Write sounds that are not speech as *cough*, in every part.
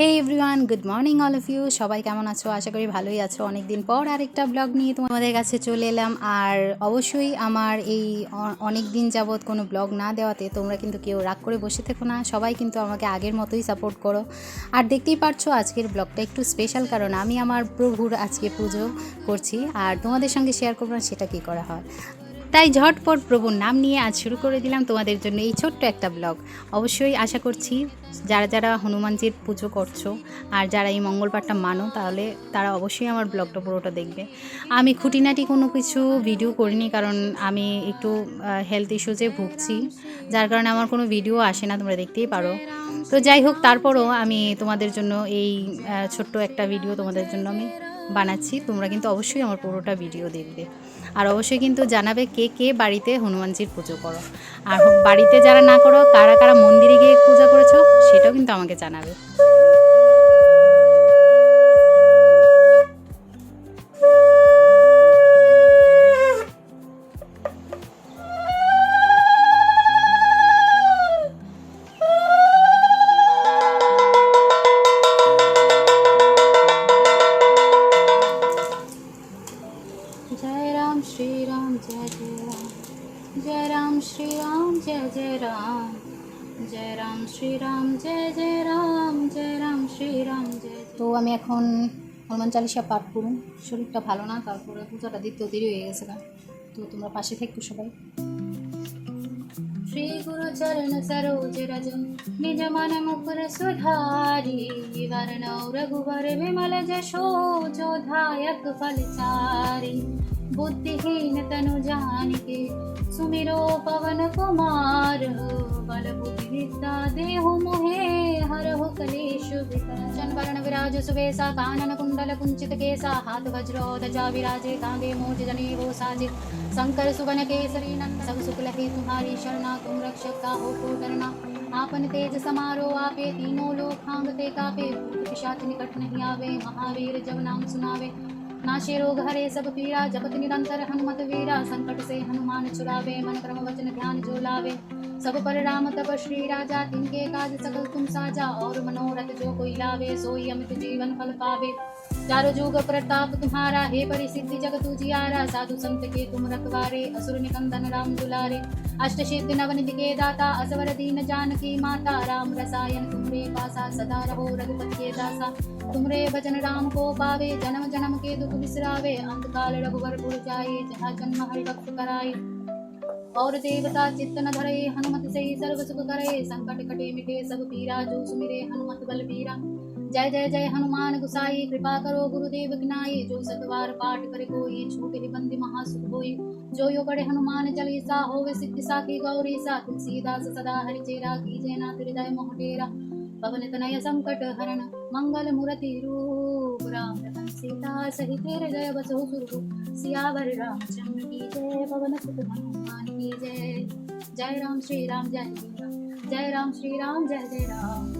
Hey everyone good morning all of you সবাই কেমন আছো? আশা করি ভালোই আছো। অনেক দিন পর আরেকটা ব্লগ নিয়ে তোমাদের কাছে চলে এলাম। আর অবশ্যই আমার এই অনেক দিন যাবৎ কোনো ব্লগ না দেওয়াতে তোমরা কিন্তু কেউ রাগ করে বসে থেকো না। সবাই কিন্তু আমাকে আগের মতোই সাপোর্ট করো। আর দেখতেই পারছ আজকের ব্লগটা একটু স্পেশাল কারণ আমি আমার প্রভুর আজকে পুজো করছি। আর তোমাদের সঙ্গে শেয়ার করব সেটা কী করা হয়। তাই ঝটপট প্রভুর নাম নিয়ে আজ শুরু করে দিলাম তোমাদের জন্য এই ছোট্ট একটা ব্লগ। অবশ্যই আশা করছি যারা যারা হনুমানজির পুজো করছ আর যারা এই মঙ্গলবারটা মানো, তাহলে তারা অবশ্যই আমার ব্লগটা পুরোটা দেখবে। আমি খুঁটিনাটি কোনো কিছু ভিডিও করিনি কারণ আমি একটু হেলথ ইস্যুজে ভুগছি। যার কারণে আমার কোনো ভিডিও আসে না, তোমরা দেখতেই পারো। তো যাই হোক, তারপরও আমি তোমাদের জন্য এই ছোট্ট একটা ভিডিও তোমাদের জন্য আমি বানাচ্ছি, তোমরা কিন্তু অবশ্যই আমার পুরোটা ভিডিও দেখবে। আর অবশ্যই কিন্তু জানাবে কে কে বাড়িতে হনুমানজির পুজো করো। আর বাড়িতে যারা না করো, কারা কারা মন্দিরে গিয়ে পূজা করেছ, সেটাও কিন্তু আমাকে জানাবে। श्री राम जय जय राम जय राम श्री राम जय जय राम জয় রাম শ্রীরাম জয় জয় রাম জয় রাম শ্রীরাম জয় তো আমি এখন হনুমান চালিশা পাঠ করুন শরীরটা ভালো না তারপরে পূজাটা দিতেও দেরি হয়ে গেছে না তো তোমরা পাশে থেকো সবাই श्री गुरु चरण सरोज रज निज मन मुकुर सुधारी वरणौ रघुवर विमल जशो जो धायक फलचारी बुद्धिहीन तनु जानिके सुमिरो पवन कुमार बल बुद्धि विद्या देहु मोहे हरहु कलेश विकर्चन वरण विराज सुवेसा कानन कुंडल कुंचित केसा हाथ वज्र ध्वजा विराजे कांधे मोज जनेऊ साजे शंकर सुवन केसरी नंद सब सुकुल हे तुम्हारी शरणा तुम रक्षक का हो को डरना आपन तेज समारो आपे तीनों लोग खांगते कापे भूत पिशाच निकट नहीं आवे महावीर जब नाम सुनावे नाशे रोग हरे सब पीरा जपत निरंतर हनुमत वीरा, संकट से हनुमान छुड़ावे मन क्रम वचन ध्यान जो लावे सब पर राम तप श्री राजा, तिनके काज सकल तुम साजा, और मनोरथ जो कोई लावे, सोई अमित जीवन फल पावे। चारों जुग प्रताप तुम्हारा, हे परिसिद्धि जगत उजियारा साधु संत के तुम रखवारे, असुर निकंदन राम दुलारे। अष्ट सिद्धि नवनिधि के दाता असवर दीन जानकी माता, राम रसायन तुम्हारे पासा, सदा रहो रघुपति के दासा। तुमरे भजन राम को पावे, जन्म जन्म के दुख बिसरावे अंत काल रघुवर पुर जाए, जहाँ जन्म हरि भक्त कराए। और देवता चित्त न धरे, हनुमत से सर्व सुख करे, संकट कटे मिटे सब पीरा, जो सुमिरे हनुमत बल पीरा जय जय जय हनुमान गुसाई, कृपा करो गुरुदेव गिनाई, जो सतवार पाठ करे कोई, छूट बंदी महासुख होई। जो यो पढ़े हनुमान चालीसा, होवे सिद्धि साखी गौरी सा तुलसीदास सदा हरि चेरा कीजे नाथ हृदय मोह डेरा। पवन तनय संकट हरण, मंगल मूर्ति रूप, राम रतन सीता सहित हृदय बसो सुरभु। सियावर रामचंद्र की जय, पवन सुत हनुमान की जय। जय राम श्री राम, जय जय जय राम श्री राम, जय जय राम।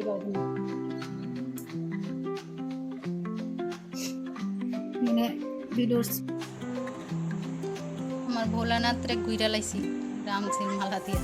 এইভাবে। মানে ভিডিওর আমার ভোলানাথরে গুইরা লাইছি রামসিং মালা দিয়ে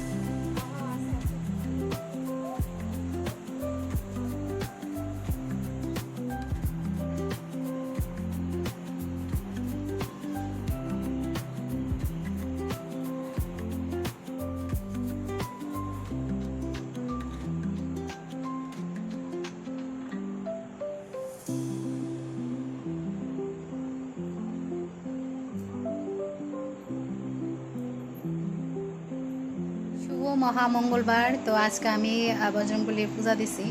মহামঙ্গলবার তো আজকে আমি বজরংবলীর পূজা দিছি।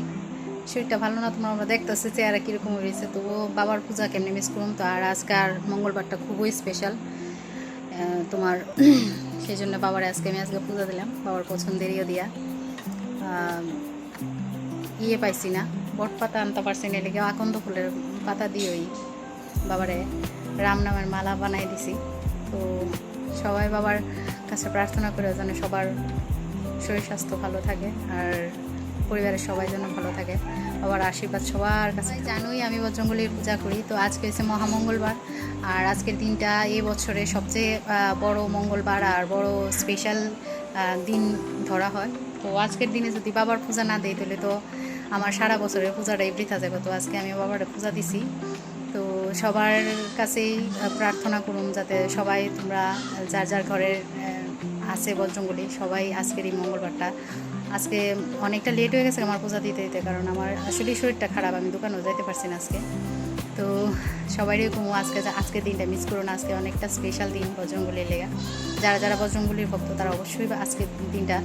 শরীরটা ভালো না, তোমার আমরা দেখতেছি চেহারা কীরকম হয়েছে। তবুও বাবার পূজা কেমনি মিস করুম, তো আর আজকে আর মঙ্গলবারটা খুবই স্পেশাল তোমার *clears throat* সেই জন্য বাবার আজকে আমি আজকে পূজা দিলাম, বাবার পছন্দেরইও দিয়া। ইয়ে পাইছি না, বট পাতা আনতে পারছি না লেগে আকন্দ ফুলের পাতা দিয়ে ওই বাবারে রাম নামের মালা বানাই দিছি। তো সবাই বাবার কাছে প্রার্থনা করে যেন সবার শরীর স্বাস্থ্য ভালো থাকে আর পরিবারের সবাই যেন ভালো থাকে। আবার আশীর্বাদ সবার কাছে। জানোই আমি বজরঙ্গলির পূজা করি। তো আজকে হচ্ছে মহামঙ্গলবার। আর আজকের দিনটা এই বছরে সবচেয়ে বড় মঙ্গলবার আর বড় স্পেশাল দিন ধরা হয়। তো আজকের দিনে যদি বাবার পূজা না দেই তাহলে তো আমার সারা বছরের পূজাটাই বৃথা যাবে। তো আজকে আমি বাবার পূজা দিছি। তো সবার কাছেই প্রার্থনা করুন যাতে সবাই তোমরা, যার যার ঘরের আছে বজরঙ্গলি সবাই আজকের এই মঙ্গলবারটা, আজকে অনেকটা লেট হয়ে গেছে আমার পূজা দিতে দিতে, কারণ আমার আসলে শরীরটা খারাপ, আমি দোকানেও যাইতে পারছি না আজকে। তো সবাই এরকম, আজকে আজকের দিনটা মিস করো না, আজকে অনেকটা স্পেশাল দিন বজরঙ্গলির লেগা। যারা যারা বজরঙ্গলির ভক্ত, তারা অবশ্যই আজকের দিনটা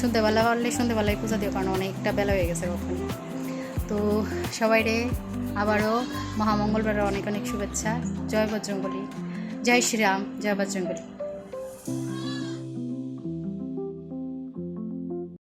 সন্ধ্যেবেলা পারলে সন্ধ্যেবেলায় পূজা দিও, কারণ অনেকটা বেলা হয়ে গেছে কখন। তো সবাই রে, আবারও মহামঙ্গলবারের অনেক অনেক শুভেচ্ছা। জয় বজরঙ্গলি জয় শ্রীরাম, জয় বজরঙ্গলি